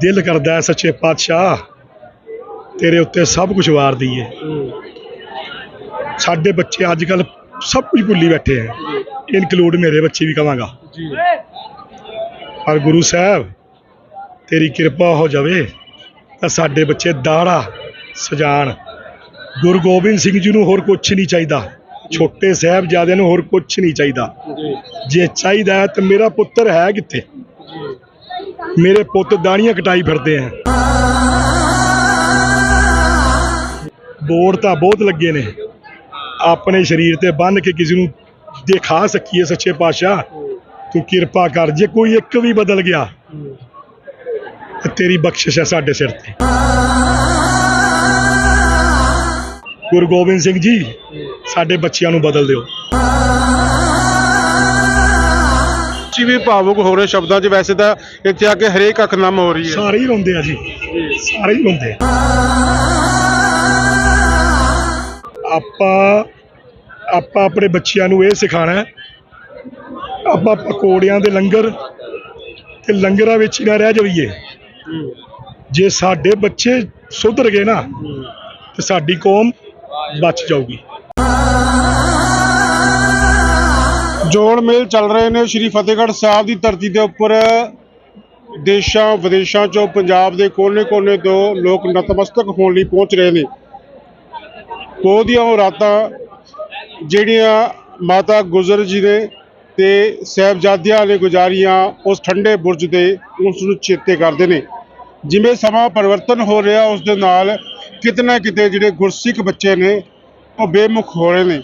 ਦਿਲ ਕਰਦਾ ਹੈ ਸੱਚੇ ਪਾਤਸ਼ਾਹ। ਤੇਰੇ ਉੱਤੇ ਸਭ ਕੁਝ ਵਾਰ ਦਈਏ। ਸਾਡੇ ਬੱਚੇ ਅੱਜ ਕੱਲ ਸਭ ਕੁਝ ਭੁੱਲੀ ਬੈਠੇ ਹੈ। ਇਨਕਲੂਡ ਮੇਰੇ ਬੱਚੇ ਵੀ ਕਵਾਂਗਾ। ਜੀ। ਪਰ ਗੁਰੂ ਸਾਹਿਬ ਤੇਰੀ ਕਿਰਪਾ ਹੋ ਜਾਵੇ ਤਾਂ ਸਾਡੇ ਬੱਚੇ ਦਾੜਾ ਸਜਾਣ। ਗੁਰੂ ਗੋਬਿੰਦ ਸਿੰਘ ਜੀ ਨੂੰ ਹੋਰ ਕੁਝ ਨਹੀਂ ਚਾਹੀਦਾ। ਛੋਟੇ ਸਾਹਿਬਜ਼ਾਦਿਆਂ ਨੂੰ ਹੋਰ ਕੁਝ ਨਹੀਂ ਚਾਹੀਦਾ। ਜੀ। ਚਾਹੀਦਾ ਤਾਂ ਮੇਰਾ ਪੁੱਤਰ ਹੈ ਕਿੱਥੇ? ਮੇਰੇ ਪੁੱਤ ਦਾੜੀਆਂ ਕਟਾਈ ਫਿਰਦੇ ਆ। ਬੋੜ ਤਾਂ ਬਹੁਤ ਲੱਗੇ ਨੇ। ਆਪਣੇ ਸਰੀਰ ਤੇ ਬੰਨ ਕੇ ਕਿਸੇ ਨੂੰ ਦਿਖਾ ਸਕੀਏ ਸੱਚੇ ਪਾਤਸ਼ਾਹ। ਤੂੰ ਕਿਰਪਾ ਕਰ, ਜੇ ਕੋਈ ਇੱਕ ਵੀ ਬਦਲ ਗਿਆ, ਤੇਰੀ ਬਖਸ਼ਿਸ਼ ਹੈ ਸਾਡੇ ਸਿਰ ਤੇ। ਗੁਰੂ ਗੋਬਿੰਦ ਸਿੰਘ ਜੀ, ਸਾਡੇ ਬੱਚਿਆਂ ਨੂੰ ਬਦਲ ਦਿਓ। ਤੁਸੀਂ ਵੀ ਭਾਵੁਕ ਹੋ ਰਹੇ ਸ਼ਬਦਾਂ 'ਚ ਵੈਸੇ ਤਾਂ ਇੱਥੇ ਆ ਕੇ ਹਰੇਕ ਅੱਖ ਨਮ ਹੋ ਰਹੀ ਹੈ। ਸਾਰੇ ਹੀ ਰੋਂਦੇ ਆ ਜੀ। ਸਾਰੇ ਹੀ ਰੋਂਦੇ ਆ। ਆਪਾਂ ਆਪਾਂ ਆਪਣੇ ਬੱਚਿਆਂ ਨੂੰ ਇਹ ਸਿਖਾਣਾ ਹੈ, ਆਪਾਂ ਪਕੌੜਿਆਂ ਦੇ ਲੰਗਰ ਤੇ ਲੰਗਰਾਂ ਵਿੱਚ ਹੀ ਨਾ ਰਹਿ ਜਾਈਏ। ਜੇ ਸਾਡੇ ਬੱਚੇ ਸੁਧਰ ਗਏ ਨਾ ਤੇ ਸਾਡੀ ਕੌਮ ਬਚ ਜਾਊਗੀ। ਜੋੜ ਮੇਲ ਚੱਲ ਰਹੇ ਨੇ। ਸ਼੍ਰੀ ਫਤਿਹਗੜ੍ਹ ਸਾਹਿਬ ਦੀ ਧਰਤੀ ਦੇ ਉੱਪਰ, ਦੇਸ਼ਾਂ ਵਿਦੇਸ਼ਾਂ ਚੋਂ ਪੰਜਾਬ ਦੇ ਕੋਨੇ-ਕੋਨੇ ਤੋਂ ਲੋਕ ਨਤਮਸਤਕ ਹੋਣ ਲਈ ਪਹੁੰਚ ਰਹੇ ਨੇ। ਪੋਹ ਦੀਆਂ ਉਹ ਰਾਤਾਂ ਜਿਹੜੀਆਂ ਮਾਤਾ ਗੁਜਰ ਜੀ ਨੇ ਤੇ ਸਾਹਿਬਜ਼ਾਦਿਆਂ ਨੇ ਗੁਜ਼ਾਰੀਆਂ ਉਸ ਠੰਡੇ ਬੁਰਜ ਦੇ ਉਸ ਨੂੰ ਚੇਤੇ ਕਰਦੇ ਨੇ। ਜਿਵੇਂ ਸਮਾਂ ਪਰਿਵਰਤਨ ਹੋ ਰਿਹਾ, ਉਸ ਦੇ ਨਾਲ ਕਿਤੇ ਨਾ ਕਿਤੇ ਜਿਹੜੇ ਗੁਰਸਿੱਖ ਬੱਚੇ ਨੇ, ਉਹ ਬੇਮੁਖ ਹੋ ਰਹੇ ਨੇ।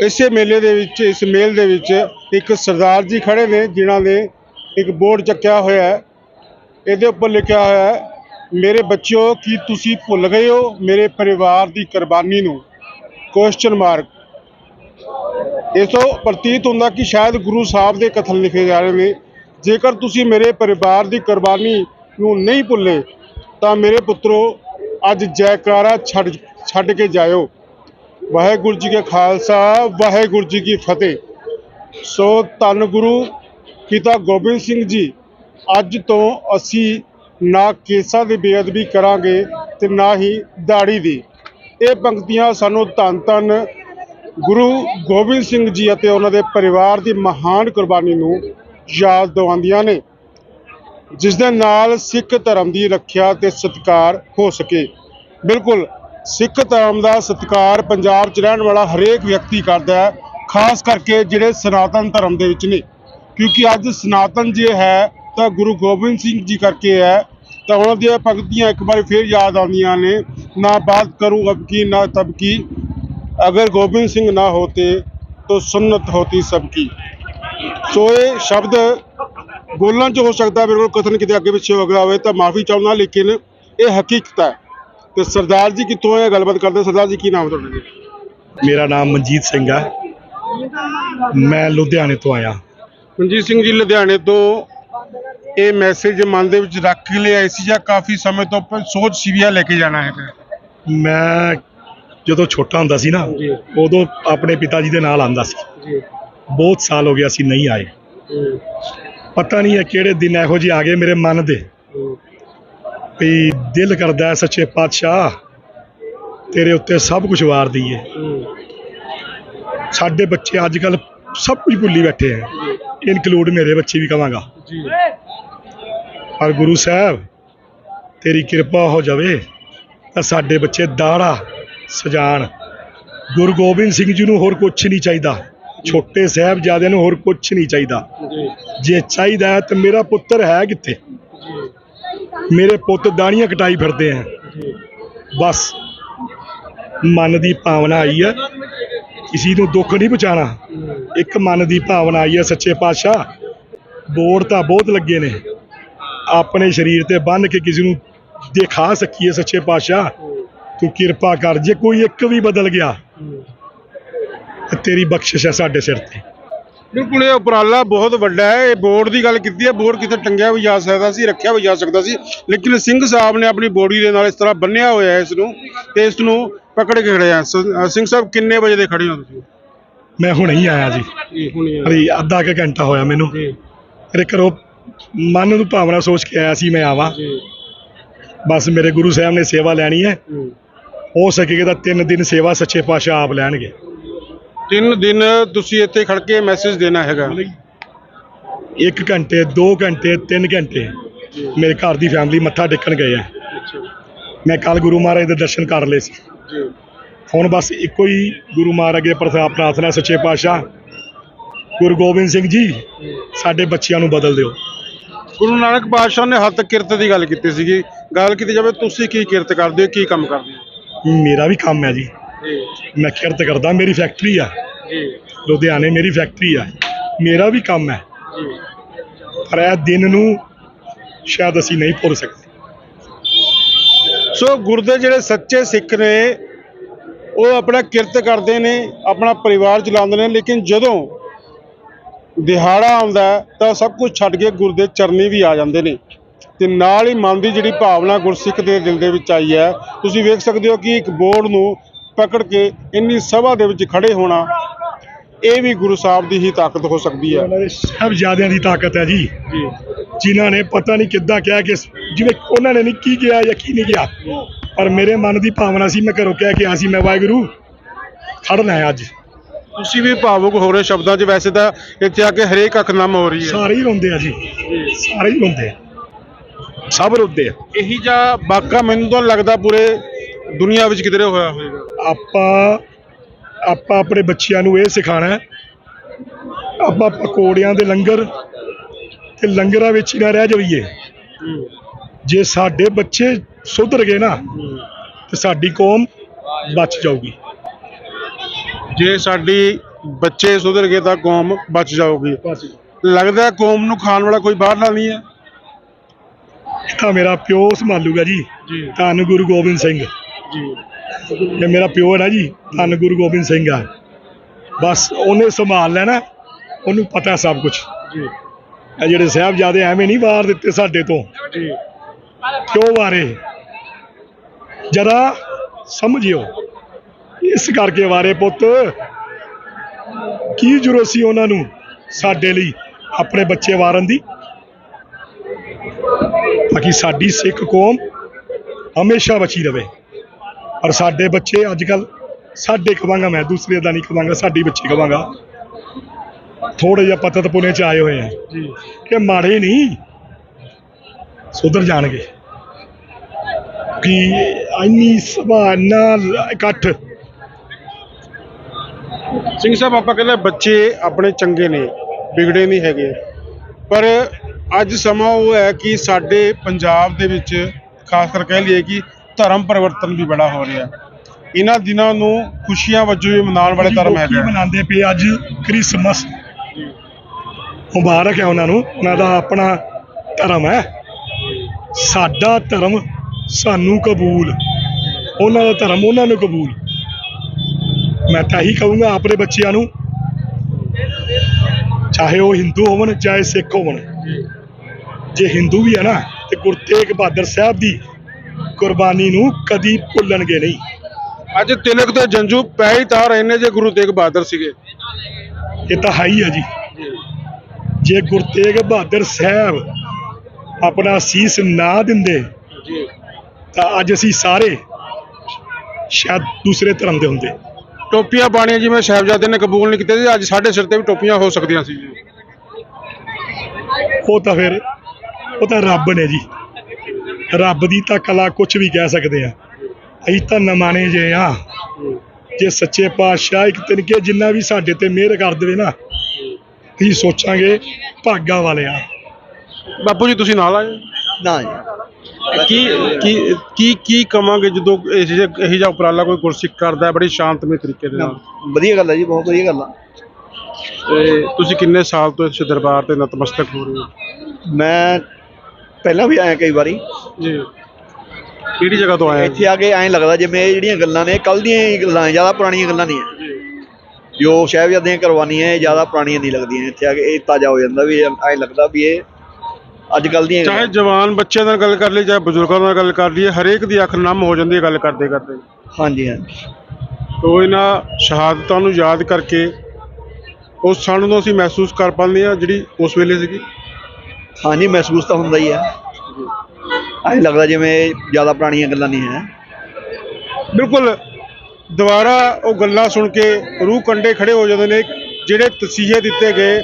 ਇਸੇ ਮੇਲੇ ਦੇ ਵਿੱਚ, ਇਸ ਮੇਲ ਦੇ ਵਿੱਚ ਇੱਕ ਸਰਦਾਰ ਜੀ ਖੜੇ ਨੇ, ਜਿਨ੍ਹਾਂ ਨੇ ਇੱਕ ਬੋਰਡ ਚੱਕਿਆ ਹੋਇਆ ਹੈ। ਇਹਦੇ ਉੱਪਰ ਲਿਖਿਆ ਹੋਇਆ ਹੈ, ਮੇਰੇ ਬੱਚਿਓ, ਕੀ ਤੁਸੀਂ ਭੁੱਲ ਗਏ ਹੋ ਮੇਰੇ ਪਰਿਵਾਰ ਦੀ ਕੁਰਬਾਨੀ ਨੂੰ? ਕੁਐਸਚਨ ਮਾਰਕ ਇਸ ਤੋਂ ਪ੍ਰਤੀਤ ਹੁੰਦਾ ਕਿ ਸ਼ਾਇਦ ਗੁਰੂ ਸਾਹਿਬ ਦੇ ਕਥਨ ਲਿਖੇ ਜਾ ਰਹੇ ਨੇ, ਜੇਕਰ ਤੁਸੀਂ ਮੇਰੇ ਪਰਿਵਾਰ ਦੀ ਕੁਰਬਾਨੀ ਨੂੰ ਨਹੀਂ ਭੁੱਲੇ, ਤਾਂ ਮੇਰੇ ਪੁੱਤਰੋ, ਅੱਜ ਜੈਕਾਰਾ ਛੱਡ ਛੱਡ ਕੇ ਜਾਇਓ। ਵਾਹਿਗੁਰੂ ਜੀ ਕਾ ਖਾਲਸਾ, ਵਾਹਿਗੁਰੂ ਜੀ ਕੀ ਫਤਿਹ। ਸੋ ਧੰਨ ਗੁਰੂ ਪਿਤਾ ਗੋਬਿੰਦ ਸਿੰਘ ਜੀ, ਅੱਜ ਤੋਂ ਅਸੀਂ ਨਾ ਕੇਸਾਂ ਦੀ ਬੇਅਦਬੀ ਕਰਾਂਗੇ ਤੇ ਨਾ ਹੀ ਦਾੜੀ ਦੀ। ਇਹ ਪੰਕਤੀਆਂ ਸਾਨੂੰ ਧੰਨ ਧੰਨ ਗੁਰੂ ਗੋਬਿੰਦ ਸਿੰਘ ਜੀ ਅਤੇ ਉਹਨਾਂ ਦੇ ਪਰਿਵਾਰ ਦੀ ਮਹਾਨ ਕੁਰਬਾਨੀ ਨੂੰ ਯਾਦ ਦਿਵਾਉਂਦੀਆਂ ਨੇ, ਜਿਸ ਦੇ ਨਾਲ ਸਿੱਖ ਧਰਮ ਦੀ ਰੱਖਿਆ ਤੇ ਸਤਿਕਾਰ ਹੋ ਸਕੇ। ਬਿਲਕੁਲ ਸਿੱਖ ਧਰਮ ਦਾ ਸਤਿਕਾਰ ਪੰਜਾਬ 'ਚ ਰਹਿਣ ਵਾਲਾ ਹਰੇਕ ਵਿਅਕਤੀ ਕਰਦਾ ਹੈ, ਖਾਸ ਕਰਕੇ ਜਿਹੜੇ ਸਨਾਤਨ ਧਰਮ ਦੇ ਵਿੱਚ ਨੇ। ਕਿਉਂਕਿ ਅੱਜ ਸਨਾਤਨ ਜੇ ਹੈ, ਤਾਂ ਗੁਰੂ ਗੋਬਿੰਦ ਸਿੰਘ ਜੀ ਕਰਕੇ ਹੈ, ਤਾਂ ਉਹਨਾਂ ਦੀਆਂ ਭਗਤੀਆਂ ਇੱਕ ਵਾਰ ਫੇਰ ਯਾਦ ਆਉਂਦੀਆਂ ਨੇ, ਨਾ ਬਾਤ ਕਰੂ ਅਬ ਕੀ ਨਾ ਤਬ ਕੀ ਅਗਰ ਗੋਬਿੰਦ ਸਿੰਘ ਨਾ ਹੋਤੇ, ਤਾਂ ਸੁਨਨਤ ਹੋਤੀ ਸਭ ਕੀ ਸੋ ਇਹ ਸ਼ਬਦ ਬੋਲਣ 'ਚ ਹੋ ਸਕਦਾ ਮੇਰੇ ਕੋਲ ਕਥਨ ਕਿਤੇ ਅੱਗੇ ਪਿੱਛੇ ਹੋ ਗਿਆ ਹੋਵੇ, ਤਾਂ ਮਾਫੀ ਚਾਹੁੰਦਾ, ਲੇਕਿਨ ਇਹ ਹਕੀਕਤ ਹੈ। ਤੇ ਸਰਦਾਰ ਜੀ ਕਿੱਥੋਂ ਆਏ ਗੱਲਬਾਤ ਕਰਦੇ ਸਰਦਾਰ ਜੀ ਕੀ ਨਾਮ ਤੁਹਾਡਾ ਜੀ? ਮੇਰਾ ਨਾਮ ਮਨਜੀਤ ਸਿੰਘ ਹੈ ਮੈਂ ਲੁਧਿਆਣੇ ਤੋਂ ਆਇਆ। ਮਨਜੀਤ ਸਿੰਘ ਜੀ ਲੁਧਿਆਣੇ ਤੋਂ ਇਹ ਮੈਸੇਜ ਮਨ ਦੇ ਵਿੱਚ ਰੱਖ ਕੇ ਲਿਆਏ ਸੀ ਜਾਂ ਕਾਫੀ ਸਮੇਂ ਤੋਂ ਪ- ਸੋਚ ਸੀ ਵੀ ਇਹ ਲੈ ਕੇ ਜਾਣਾ ਹੈ। ਮੈਂ ਜਦੋਂ ਛੋਟਾ ਹੁੰਦਾ ਸੀ ਨਾ ਜੀ। ਉਦੋਂ ਆਪਣੇ ਪਿਤਾ ਜੀ ਦੇ ਨਾਲ ਆਂਦਾ ਸੀ। ਜੀ। ਬਹੁਤ ਸਾਲ ਹੋ ਗਏ ਅਸੀਂ ਨਹੀਂ ਆਏ। ਪਤਾ ਨਹੀਂ ਹੈ ਕਿਹੜੇ ਦਿਨ ਇਹੋ ਜਿਹੇ ਆ ਗਏ ਮੇਰੇ ਮਨ ਦੇ। ਵੀ ਦਿਲ ਕਰਦਾ ਸੱਚੇ ਪਾਤਸ਼ਾਹ। ਤੇਰੇ ਉੱਤੇ ਸਭ ਕੁਝ ਵਾਰ ਦਈਏ। ਸਾਡੇ ਬੱਚੇ ਅੱਜ ਕੱਲ ਸਭ ਕੁਝ ਭੁੱਲੀ ਬੈਠੇ ਹੈ। ਇਨਕਲੂਡ ਮੇਰੇ ਬੱਚੇ ਵੀ ਕਵਾਂਗਾ। ਜੀ। ਪਰ ਗੁਰੂ ਸਾਹਿਬ ਤੇਰੀ ਕਿਰਪਾ ਹੋ ਜਾਵੇ ਤਾਂ ਸਾਡੇ ਬੱਚੇ ਦਾੜਾ ਸਜਾਣ। ਗੁਰੂ ਗੋਬਿੰਦ ਸਿੰਘ ਜੀ ਨੂੰ ਹੋਰ ਕੁਝ ਨਹੀਂ ਚਾਹੀਦਾ। ਛੋਟੇ ਸਾਹਿਬਜ਼ਾਦਿਆਂ ਨੂੰ ਹੋਰ ਕੁਝ ਨਹੀਂ ਚਾਹੀਦਾ। ਜੀ। ਚਾਹੀਦਾ ਤਾਂ ਮੇਰਾ ਪੁੱਤਰ ਹੈ ਕਿੱਥੇ? ਮੇਰੇ ਪੁੱਤ ਦਾੜੀਆਂ ਕਟਾਈ ਫਿਰਦੇ ਆ। ਬਸ, ਮਨ ਦੀ ਭਾਵਨਾ ਆਈ ਹੈ ਕਿਸੇ ਨੂੰ ਦੁੱਖ ਨਹੀਂ ਪਹੁੰਚਾਣਾ ਇੱਕ ਮਨ ਦੀ ਭਾਵਨਾ ਆਈ ਹੈ ਸੱਚੇ ਪਾਤਸ਼ਾਹ। ਬੋੜ ਤਾਂ ਬਹੁਤ ਲੱਗੇ ਨੇ। ਆਪਣੇ ਸਰੀਰ ਤੇ ਬੰਨ ਕੇ ਕਿਸੇ ਨੂੰ ਦਿਖਾ ਸਕੀਏ, ਸੱਚੇ ਪਾਤਸ਼ਾਹ। ਤੂੰ ਕਿਰਪਾ ਕਰ, ਜੇ ਕੋਈ ਇੱਕ ਵੀ ਬਦਲ ਗਿਆ ਤੇਰੀ ਬਖਸ਼ਿਸ਼ ਹੈ ਸਾਡੇ ਸਿਰ ਤੇ। ਬਿਲਕੁਲ ਇਹ ਉਪਰਾਲਾ ਬਹੁਤ ਵੱਡਾ ਹੈ। ਇਹ ਬੋਰਡ ਦੀ ਗੱਲ ਕੀਤੀ ਹੈ। ਬੋਰਡ ਕਿਤੇ ਟੰਗਿਆ ਵੀ ਜਾ ਸਕਦਾ ਸੀ ਰੱਖਿਆ ਵੀ ਜਾ ਸਕਦਾ ਸੀ। ਲੇਕਿਨ ਸਿੰਘ ਸਾਹਿਬ ਨੇ ਆਪਣੀ ਬੋਡੀ ਦੇ ਨਾਲ ਇਸ ਤਰ੍ਹਾਂ ਬੰਨਿਆ ਹੋਇਆ ਹੈ ਇਸ ਨੂੰ ਤੇ ਇਸ ਨੂੰ ਪਕੜ ਕੇ ਖੜੇ ਆ ਸ- ਅ, ਸਿੰਘ ਸਾਹਿਬ ਕਿੰਨੇ ਵਜੇ ਦੇ ਖੜੇ ਹੋ ਤੁਸੀਂ? ਮੈਂ ਹੁਣੇ ਹੀ ਆਇਆ ਜੀ। ਜੀ ਹੁਣੀ ਹਰੀ ਅੱਧਾ ਕੁ ਘੰਟਾ ਹੋਇਆ ਮੈਨੂੰ। ਜੀ। ਮੇਰੇ ਘਰੋਂ ਮਨ ਨੂੰ ਭਾਵਨਾ ਸੋਚ ਕੇ ਆਇਆ ਸੀ ਮੈਂ ਆਵਾਂ। ਜੀ। ਬਸ ਮੇਰੇ ਗੁਰੂ ਸਾਹਿਬ ਨੇ ਸੇਵਾ ਲੈਣੀ ਹੈ। ਹੋ। ਸਕੇਗਾ ਤਾਂ ਤਿੰਨ ਦਿਨ ਸੇਵਾ ਸੱਚੇ ਪਾਤਸ਼ਾਹ ਆਪ ਲੈਣਗੇ। ਤਿੰਨ ਦਿਨ ਤੁਸੀਂ ਇੱਥੇ ਖੜ ਕੇ ਮੈਸੇਜ ਦੇਣਾ ਹੈਗਾ। ਇੱਕ ਘੰਟੇ 2 ਘੰਟੇ 3 ਘੰਟੇ ਮੇਰੇ ਘਰ ਦੀ ਫੈਮਿਲੀ ਮੱਥਾ ਟੇਕਣ ਗਏ ਆ। ਮੈਂ ਕੱਲ ਗੁਰੂ ਮਹਾਰਾਜ ਦੇ ਦਰਸ਼ਨ ਕਰ ਲਏ ਸੀ। ਹੁਣ ਬਸ ਇੱਕੋ ਹੀ ਗੁਰੂ ਮਹਾਰਾਜ ਅੱਗੇ ਪ੍ਰਥਾ ਪ੍ਰਾਰਥਨਾ ਸੱਚੇ ਪਾਤਸ਼ਾਹ ਗੁਰੂ ਗੋਬਿੰਦ ਸਿੰਘ ਜੀ ਸਾਡੇ ਬੱਚਿਆਂ ਨੂੰ ਬਦਲ ਦਿਓ। ਗੁਰੂ ਨਾਨਕ ਪਾਤਸ਼ਾਹ ਨੇ ਹੱਥ ਕਿਰਤ ਦੀ ਗੱਲ ਕੀਤੀ ਸੀਗੀ। ਗੱਲ ਕੀਤੀ ਜਾਵੇ ਤੁਸੀਂ ਕੀ ਕਿਰਤ ਕਰਦੇ ਹੋ ਕੀ ਕੰਮ ਕਰਦੇ ਹੋ? ਮੇਰਾ ਵੀ ਕੰਮ ਹੈ ਜੀ। ਮੈਂ ਕਿਰਤ ਕਰਦਾ ਮੇਰੀ ਫੈਕਟਰੀ ਆ। ਜੀ। ਲੁਧਿਆਣੇ ਮੇਰੀ ਫੈਕਟਰੀ ਆ। ਮੇਰਾ ਵੀ ਕੰਮ ਹੈ। ਜੀ। ਪਰ ਇਹ ਦਿਨ ਨੂੰ ਸ਼ਾਇਦ ਅਸੀਂ ਨਹੀਂ ਭੁੱਲ ਸਕਦੇ। ਸੋ ਗੁਰਦੇ ਜਿਹੜੇ ਸੱਚੇ ਸਿੱਖ ਨੇ ਉਹ ਆਪਣਾ ਕਿਰਤ ਕਰਦੇ ਨੇ ਆਪਣਾ ਪਰਿਵਾਰ ਚਲਾਉਂਦੇ ਨੇ ਲੇਕਿਨ ਜਦੋਂ ਦਿਹਾੜਾ ਆਉਂਦਾ ਤਾਂ ਸਭ ਕੁਝ ਛੱਡ ਕੇ ਗੁਰ ਦੇ ਚਰਨੀ ਵੀ ਆ ਜਾਂਦੇ ਨੇ। ਤੇ ਨਾਲ ਹੀ ਮਨ ਦੀ ਜਿਹੜੀ ਭਾਵਨਾ ਗੁਰਸਿੱਖ ਦੇ ਦਿਲ ਦੇ ਵਿੱਚ ਆਈ ਹੈ ਤੁਸੀਂ ਵੇਖ ਸਕਦੇ ਹੋ ਕਿ ਇੱਕ ਬੋਰਡ ਨੂੰ ਪਕੜ ਕੇ ਇੰਨੀ ਸਭਾ ਦੇ ਵਿੱਚ ਖੜੇ ਹੋਣਾ ਇਹ ਵੀ ਗੁਰੂ ਸਾਹਿਬ ਦੀ ਹੀ ਤਾਕਤ ਹੋ ਸਕਦੀ ਹੈ। ਉਹਨਾਂ ਦੇ ਸਾਹਿਬਜ਼ਾਦਿਆਂ ਦੀ ਤਾਕਤ ਹੈ ਜੀ। ਜੀ। ਜਿਨ੍ਹਾਂ ਨੇ ਪਤਾ ਨਹੀਂ ਕਿੱਦਾਂ ਕਿਹਾ ਕਿ ਜਿਵੇਂ ਉਹਨਾਂ ਨੇ ਨਹੀਂ ਕੀ ਕਿਹਾ ਜਾਂ ਕੀ ਨਹੀਂ ਕਿਹਾ ਪਰ ਮੇਰੇ ਮਨ ਦੀ ਭਾਵਨਾ ਸੀ ਮੈਂ ਘਰੋਂ ਕਹਿ ਕੇ ਆ ਸੀ ਮੈਂ ਵਾਹਿਗੁਰੂ ਖੜਨਾ ਹੈ ਅੱਜ। ਤੁਸੀਂ ਵੀ ਭਾਵੁਕ ਹੋ ਰਹੇ ਸ਼ਬਦਾਂ 'ਚ ਵੈਸੇ ਤਾਂ ਇੱਥੇ ਆ ਕੇ ਹਰੇਕ ਅੱਖ ਨਮ ਹੋ ਰਹੀ ਹੈ। ਸਾਰੇ ਹੀ ਰੋਂਦੇ ਆ ਜੀ। ਸਾਰੇ ਹੀ ਰੋਂਦੇ ਆ। ਸਭ ਰੋਂਦੇ ਆ। ਇਹੀ ਜਿਹਾ ਵਾਕਾ ਮੈਨੂੰ ਤਾਂ ਲੱਗਦਾ ਪੂਰੇ ਦੁਨੀਆ ਵਿੱਚ ਕਿਧਰੇ ਹੋਇਆ ਹੋਵੇਗਾ ਆਪਾਂ ਆਪਾਂ ਆਪਣੇ ਬੱਚਿਆਂ ਨੂੰ ਇਹ ਸਿਖਾਣਾ ਹੈ ਆਪਾਂ ਪਕੌੜਿਆਂ ਦੇ ਲੰਗਰ ਤੇ ਲੰਗਰਾਂ ਵਿੱਚ ਹੀ ਨਾ ਰਹਿ ਜਾਈਏ। ਜੇ ਸਾਡੇ ਬੱਚੇ ਸੁਧਰ ਗਏ ਨਾ ਤੇ ਸਾਡੀ ਕੌਮ ਬਚ ਜਾਊਗੀ। ਜੇ ਸਾਡੀ ਬੱਚੇ ਸੁਧਰ ਗਏ ਤਾਂ ਕੌਮ ਬਚ ਜਾਊਗੀ। ਲੱਗਦਾ ਕੌਮ ਨੂੰ ਖਾਣ ਵਾਲਾ ਕੋਈ ਬਾਹਰਲਾ ਨਹੀਂ ਹੈ? ਤਾਂ ਮੇਰਾ ਪਿਓ ਸੰਭਾਲੂਗਾ ਜੀ। ਧੰਨ ਗੁਰੂ ਗੋਬਿੰਦ ਸਿੰਘ। ਜੀ। ਇਹ ਮੇਰਾ ਪਿਓ ਹੈ ਨਾ ਜੀ ਧੰਨ ਗੁਰੂ ਗੋਬਿੰਦ ਸਿੰਘ ਆ। ਬਸ ਉਹਨੇ ਸੰਭਾਲ ਲੈਣਾ ਉਹਨੂੰ ਪਤਾ ਸਭ ਕੁਝ ਜੀ। ਇਹ ਜਿਹੜੇ ਸਾਹਿਬਜ਼ਾਦੇ ਐਵੇਂ ਨਹੀਂ ਵਾਰ ਦਿੱਤੇ ਸਾਡੇ ਤੋਂ। ਜੀ। ਕਿਉਂ ਵਾਰੇ? ਜਰਾ ਸਮਝਿਓ। ਇਸ ਕਰਕੇ ਵਾਰੇ ਪੁੱਤ। ਕੀ ਜ਼ਰੂਰਤ ਸੀ ਉਹਨਾਂ ਨੂੰ ਸਾਡੇ ਲਈ ਆਪਣੇ ਬੱਚੇ ਵਾਰਨ ਦੀ? ਬਾਕੀ ਸਾਡੀ ਸਿੱਖ ਕੌਮ ਹਮੇਸ਼ਾ ਬਚੀ ਰਵੇ। ਪਰ ਸਾਡੇ ਬੱਚੇ ਅੱਜ ਕੱਲ ਸਾਡੇ ਕਵਾਂਗਾ ਮੈਂ ਦੂਸਰੇ ਦਾ ਨਹੀਂ ਕਵਾਂਗਾ ਸਾਡੀ ਬੱਚੇ ਕਵਾਂਗਾ ਥੋੜੇ ਜਿਹਾ ਪਤਤ ਪੁਨੇ ਚ ਆਏ ਹੋਏ ਆ। ਜੀ। ਕਿ ਮਾੜੇ ਨਹੀਂ ਸੁਧਰ ਜਾਣਗੇ। ਕਿ ਇੰਨੀ ਸਭਾ ਇੰਨਾ ਇਕੱਠ। ਸਿੰਘ ਸਾਹਿਬ ਆਪਾਂ ਕਹਿੰਦੇ ਬੱਚੇ ਆਪਣੇ ਚੰਗੇ ਨੇ ਵਿਗੜੇ ਨਹੀਂ ਹੈਗੇ। ਪਰ ਅੱਜ ਸਮਾਂ ਉਹ ਹੈ ਕਿ ਸਾਡੇ ਪੰਜਾਬ ਦੇ ਵਿੱਚ ਖਾਸ ਕਰ ਕਹਿ ਲਈਏ ਕਿ ਧਰਮ ਪਰਿਵਰਤਨ ਵੀ ਬੜਾ ਹੋ ਰਿਹਾ। ਇਹਨਾਂ ਦਿਨਾਂ ਨੂੰ ਖੁਸ਼ੀਆਂ ਵਜੋਂ ਵੀ ਮਨਾਉਣ ਵਾਲੇ ਧਰਮ ਲੋਕੀ ਹੈਗੇ ਮਨਾਉਂਦੇ ਪਏ ਅੱਜ ਕ੍ਰਿਸਮਸ। ਮੁਬਾਰਕ ਹੈ ਉਹਨਾਂ ਨੂੰ। ਉਹਨਾਂ ਦਾ ਆਪਣਾ ਧਰਮ ਹੈ। ਸਾਡਾ ਧਰਮ ਸਾਨੂੰ ਕਬੂਲ। ਉਹਨਾਂ ਦਾ ਧਰਮ ਉਹਨਾਂ ਨੂੰ ਕਬੂਲ। ਮੈਂ ਤਾਂ ਇਹੀ ਕਹੂੰਗਾ ਆਪਣੇ ਬੱਚਿਆਂ ਨੂੰ ਚਾਹੇ ਉਹ ਹਿੰਦੂ ਹੋਵਣ ਚਾਹੇ ਸਿੱਖ ਹੋਵਣ। ਜੇ ਹਿੰਦੂ ਵੀ ਹੈ ਨਾ ਤੇ ਗੁਰੂ ਤੇਗ ਬਹਾਦਰ ਸਾਹਿਬ ਦੀ ਕੁਰਬਾਨੀ ਨੂੰ ਕਦੀ ਭੁੱਲਣਗੇ ਨਹੀਂ। ਅੱਜ ਤਿਲਕ ਤੇ ਜੰਜੂ ਪੈ ਹੀ ਤਾਂ ਰਹੇ ਨੇ ਜੇ ਗੁਰੂ ਤੇਗ ਬਹਾਦਰ ਸੀਗੇ। ਇਹ ਤਾਂ ਹੈ ਹੀ ਹੈ ਜੀ। ਜੇ ਗੁਰੂ ਤੇਗ ਬਹਾਦਰ ਸਾਹਿਬ ਆਪਣਾ ਸੀਸ ਨਾ ਦਿੰਦੇ ਤਾਂ ਅੱਜ ਅਸੀਂ ਸਾਰੇ ਸ਼ਾਇਦ ਦੂਸਰੇ ਧਰਮ ਦੇ ਹੁੰਦੇ। ਟੋਪੀਆਂ ਪਾਣੀਆਂ ਜਿਵੇਂ ਸਾਹਿਬਜ਼ਾਦੇ ਨੇ ਕਬੂਲ ਨਹੀਂ ਕੀਤੇ ਸੀ ਅੱਜ ਸਾਡੇ ਸਿਰ ਤੇ ਵੀ ਟੋਪੀਆਂ ਹੋ ਸਕਦੀਆਂ ਸੀ ਉਹ ਤਾਂ ਫਿਰ ਉਹ ਤਾਂ ਰੱਬ ਨੇ ਜੀ। ਰੱਬ ਦੀ ਤਾਂ ਕਲਾ ਕੁਝ ਵੀ ਕਹਿ ਸਕਦੇ ਆ। ਅਸੀਂ ਤਾਂ ਨਮਾਣੇ ਜੇ ਆ। ਜੇ ਸੱਚੇ ਪਾਤਸ਼ਾਹ ਇੱਕ ਤਿਨਕੇ ਜਿੰਨਾ ਵੀ ਸਾਡੇ ਤੇ ਮਿਹਰ ਕਰ ਦੇਵੇ ਨਾ ਅਸੀਂ ਸੋਚਾਂਗੇ ਭਾਗਾ ਵਾਲੇ ਆ ਬਾਪੂ ਜੀ ਤੁਸੀਂ ਨਾਲ ਆਏ? ਨਾ ਜੀ। ਕੀ ਕੀ ਕੀ ਕੀ ਕਵਾਂਗੇ ਜਦੋਂ ਇਹ ਜਿਹਾ ਉਪਰਾਲਾ ਕੋਈ ਗੁਰਸਿੱਖ ਕਰਦਾ ਬੜੀ ਸ਼ਾਂਤਮਈ ਤਰੀਕੇ ਦੇ ਨਾਲ? ਵਧੀਆ ਗੱਲ ਹੈ ਜੀ ਬਹੁਤ ਵਧੀਆ ਗੱਲ ਆ। ਤੇ ਤੁਸੀਂ ਕਿੰਨੇ ਸਾਲ ਤੋਂ ਇਸ ਦਰਬਾਰ ਤੇ ਨਤਮਸਤਕ ਹੋ ਰਹੇ ਹੋ? ਮੈਂ ਪਹਿਲਾਂ ਵੀ ਆਇਆ ਕਈ ਵਾਰੀ। ਜੀ। ਕਿਹੜੀ ਜਗ੍ਹਾ ਤੋਂ ਹੋ ਇੱਥੇ ਆ ਕੇ ਐਂ ਲੱਗਦਾ ਜਿਵੇਂ ਇਹ ਜਿਹੜੀਆਂ ਗੱਲਾਂ ਨੇ ਕੱਲ ਦੀਆਂ ਹੀ ਗੱਲਾਂ ਹੈ ਜ਼ਿਆਦਾ ਪੁਰਾਣੀਆਂ ਗੱਲਾਂ ਨਹੀਂ ਹੈ। ਜੋ। ਸਾਹਿਬਜ਼ਾਦਿਆਂ ਦੀਆਂ ਕੁਰਬਾਨੀਆਂ ਇਹ ਜ਼ਿਆਦਾ ਪੁਰਾਣੀਆਂ ਨਹੀਂ ਲੱਗਦੀਆਂ। ਇੱਥੇ ਆ ਕੇ ਇਹ ਤਾਜ਼ਾ ਹੋ ਜਾਂਦਾ ਵੀ ਐਂ ਲੱਗਦਾ ਵੀ ਇਹ ਅੱਜ ਕੱਲ ਦੀਆਂ ਚਾਹੇ। ਜਵਾਨ ਬੱਚਿਆਂ ਨਾਲ ਗੱਲ ਕਰ ਲਈ ਚਾਹੇ ਬਜ਼ੁਰਗਾਂ ਨਾਲ ਗੱਲ ਕਰ ਲਈਏ ਹਰੇਕ ਦੀ ਅੱਖ ਨਮ ਹੋ ਜਾਂਦੀ ਹੈ ਗੱਲ ਕਰਦੇ ਕਰਦੇ। ਹਾਂਜੀ ਹਾਂਜੀ। ਤੋ ਇਹਨਾਂ ਸ਼ਹਾਦਤਾਂ ਨੂੰ ਯਾਦ ਕਰਕੇ ਉਸ ਸਣ ਨੂੰ ਅਸੀਂ ਮਹਿਸੂਸ ਕਰ ਪਾਉਂਦੇ ਹਾਂ ਜਿਹੜੀ ਉਸ ਵੇਲੇ ਸੀਗੀ। ਹਾਂਜੀ, ਮਹਿਸੂਸ ਤਾਂ ਹੁੰਦਾ ਹੀ ਹੈ। ਐਂ ਲੱਗਦਾ ਜਿਵੇਂ ਜ਼ਿਆਦਾ ਪੁਰਾਣੀਆਂ ਗੱਲਾਂ ਨਹੀਂ ਹੈ। ਬਿਲਕੁਲ, ਦੁਬਾਰਾ ਉਹ ਗੱਲਾਂ ਸੁਣ ਕੇ ਰੂਹ ਕੰਡੇ ਖੜੇ ਹੋ ਜਾਂਦੇ ਨੇ, ਜਿਹੜੇ ਤਸੀਹੇ ਦਿੱਤੇ ਗਏ।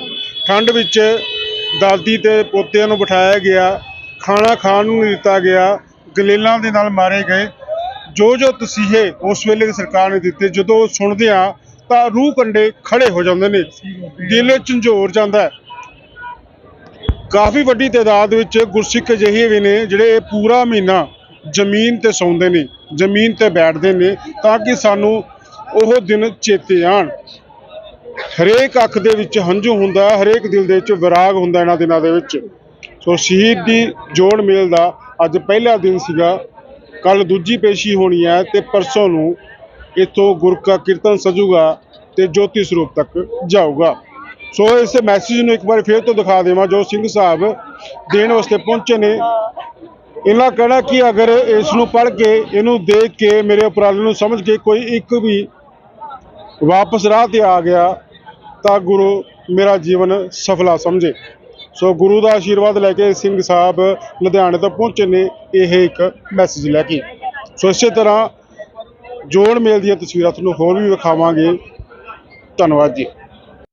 ਠੰਡ ਵਿੱਚ ਦਾਦੀ ਤੇ ਪੋਤਿਆਂ ਨੂੰ ਬਿਠਾਇਆ ਗਿਆ, ਖਾਣਾ ਖਾਣ ਨੂੰ ਨਹੀਂ ਦਿੱਤਾ ਗਿਆ, ਗਲੇਲਾਂ ਦੇ ਨਾਲ ਮਾਰੇ ਗਏ। ਜੋ ਜੋ ਤਸੀਹੇ ਉਸ ਵੇਲੇ ਦੀ ਸਰਕਾਰ ਨੇ ਦਿੱਤੇ, ਜਦੋਂ ਸੁਣਦੇ ਆ, ਤਾਂ ਰੂਹ ਕੰਡੇ ਖੜੇ ਹੋ ਜਾਂਦੇ ਨੇ। ਦਿਲ ਝੰਜੋਰ ਜਾਂਦਾ ਕਾਫੀ ਵੱਡੀ ਤਾਦਾਦ ਵਿੱਚ ਗੁਰਸਿੱਖ ਅਜਿਹੇ ਵੀ ਨੇ ਜਿਹੜੇ ਪੂਰਾ ਮਹੀਨਾ ਜ਼ਮੀਨ ਤੇ ਸੌਂਦੇ ਨੇ, ਜ਼ਮੀਨ ਤੇ ਬੈਠਦੇ ਨੇ ਤਾਂ ਕਿ ਸਾਨੂੰ ਉਹ ਦਿਨ ਚੇਤੇ ਆਣ। ਹਰੇਕ ਅੱਖ ਦੇ ਵਿੱਚ ਹੰਝੂ ਹੁੰਦਾ, ਹਰੇਕ ਦਿਲ ਦੇ ਵਿੱਚ ਵਿਰਾਗ ਹੁੰਦਾ ਇਹਨਾਂ ਦਿਨਾਂ ਦੇ ਵਿੱਚ। ਸੋ ਸ਼ਹੀਦ ਦੀ ਜੋੜ ਮੇਲ ਦਾ ਅੱਜ ਪਹਿਲਾ ਦਿਨ ਸੀਗਾ। ਕੱਲ ਦੂਜੀ ਪੇਸ਼ੀ ਹੋਣੀ ਹੈ ਤੇ ਪਰਸੋਂ ਨੂੰ ਇੱਥੋਂ ਗੁਰਕਾ ਕੀਰਤਨ ਸਜੂਗਾ ਤੇ ਜੋਤੀ ਸਰੂਪ ਤੱਕ ਜਾਊਗਾ। ਸੋ ਇਸ ਮੈਸੇਜ ਨੂੰ ਇੱਕ ਵਾਰ ਫੇਰ ਤੋਂ ਦਿਖਾ ਦੇਵਾਂ, ਜੋ ਸਿੰਘ ਸਾਹਿਬ ਦੇਣ ਵਾਸਤੇ ਪਹੁੰਚੇ ਨੇ। ਇਹਨਾਂ ਕਹਿਣਾ ਕਿ ਅਗਰ ਇਸ ਨੂੰ ਪੜ੍ਹ ਕੇ, ਇਹਨੂੰ ਦੇਖ ਕੇ ਮੇਰੇ ਉਪਰਾਲੇ ਨੂੰ ਸਮਝ ਕੇ ਕੋਈ ਇੱਕ ਵੀ ਵਾਪਸ ਰਾਹ ਤੇ ਆ ਗਿਆ, ਤਾਂ ਗੁਰੂ ਮੇਰਾ ਜੀਵਨ ਸਫਲਾ ਸਮਝੇ। ਸੋ ਗੁਰੂ ਦਾ ਆਸ਼ੀਰਵਾਦ ਲੈ ਕੇ ਸਿੰਘ ਸਾਹਿਬ ਲੁਧਿਆਣੇ ਤੋਂ ਪਹੁੰਚੇ ਨੇ, ਇਹ ਇੱਕ ਮੈਸੇਜ ਲੈ ਕੇ। ਸੋ ਇਸੇ ਤਰ੍ਹਾਂ ਜੋੜ ਮੇਲ ਦੀਆਂ ਤਸਵੀਰਾਂ ਤੁਹਾਨੂੰ ਹੋਰ ਵੀ ਵਿਖਾਵਾਂਗੇ। ਧੰਨਵਾਦ ਜੀ।